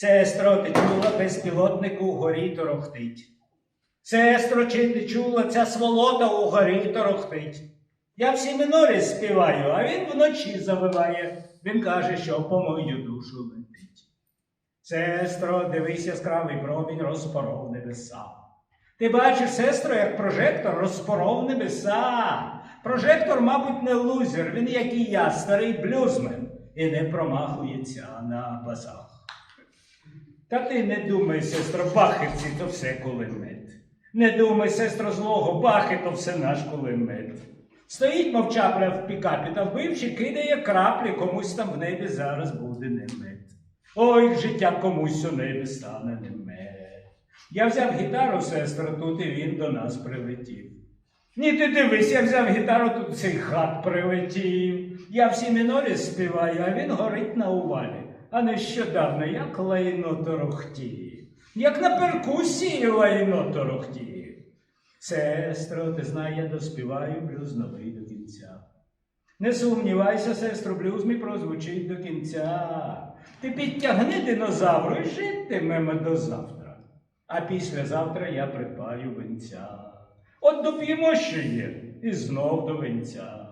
Сестро, ти чула безпілотнику угорі торохтить. Сестро, чи ти чула, ця сволота угорі торохтить. Я в сімінорі співаю, а він вночі завиває. Він каже, що по мою душу летить. Сестро, дивись яскравий промінь розпоров небеса. Ти бачиш, сестро, як прожектор розпоров небеса. Прожектор, мабуть, не лузер, він, як і я, старий блюзмен, і не промахується на басах. Та ти не думай, сестро, бахівці, то все кулемет. Не думай, сестро, злого, бахи, то все наш кулемет. Стоїть мовчапля в пікапі та вбивши, кидає краплі, комусь там в небі зараз буде немет. Ой, життя комусь у небі стане немет. Я взяв гітару, сестро, тут і він до нас прилетів. Ні, ти дивись, я взяв гітару, тут цей хат прилетів. Я в сі мінорі співаю, а він горить на увалі. А нещодавно як лайно торохтів, як на перкусії лайно торохтів. Сестро, ти знай, я доспіваю блюз новий до кінця. Не сумнівайся, сестро, блюз мій прозвучить до кінця. Ти підтягни динозавру і житимемо до завтра. А післязавтра я припаю венця. От доп'ємо, що є, і знов до венця.